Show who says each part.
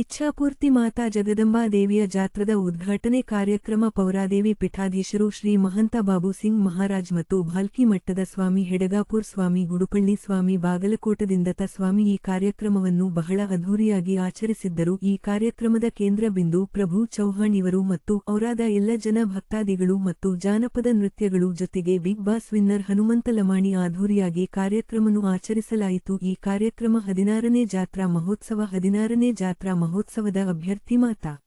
Speaker 1: ಇಚ್ಛಾಪೂರ್ತಿ ಮಾತಾ ಜಗದಂಬಾದೇವಿಯ ಜಾತ್ರದ ಉದ್ಘಾಟನೆ ಕಾರ್ಯಕ್ರಮ ಪೌರಾದೇವಿ ಪೀಠಾಧೀಶರು ಶ್ರೀ ಮಹಂತ ಬಾಬು ಸಿಂಗ್ ಮಹಾರಾಜ್ ಮತ್ತು ಭಾಲ್ಕಿ ಮಟ್ಟದ ಸ್ವಾಮಿ ಹೆಡಗಾಪುರ್ ಸ್ವಾಮಿ ಗುಡುಪಳ್ಳಿ ಸ್ವಾಮಿ ಬಾಗಲಕೋಟದಿಂದ ತ ಸ್ವಾಮಿ ಈ ಕಾರ್ಯಕ್ರಮವನ್ನು ಬಹಳ ಅಧೂರಿಯಾಗಿ ಆಚರಿಸಿದ್ದರು. ಈ ಕಾರ್ಯಕ್ರಮದ ಕೇಂದ್ರ ಬಿಂದು ಪ್ರಭು ಚೌಹಾಣ್ ಇವರು ಮತ್ತು ಔರಾದ ಎಲ್ಲ ಜನ ಭಕ್ತಾದಿಗಳು ಮತ್ತು ಜಾನಪದ ನೃತ್ಯಗಳು ಜೊತೆಗೆ Bigg Boss winner Hanumantha Lamani ಆಧೂರಿಯಾಗಿ ಕಾರ್ಯಕ್ರಮವನ್ನು ಆಚರಿಸಲಾಯಿತು. ಈ ಕಾರ್ಯಕ್ರಮ ಹದಿನಾರನೇ ಜಾತ್ರಾ ಮಹೋತ್ಸವ ಹದಿನಾರನೇ ಜಾತ್ರಾ ಮಹೋತ್ಸವದ ಅಭ್ಯರ್ಥಿ ಮಾತಾ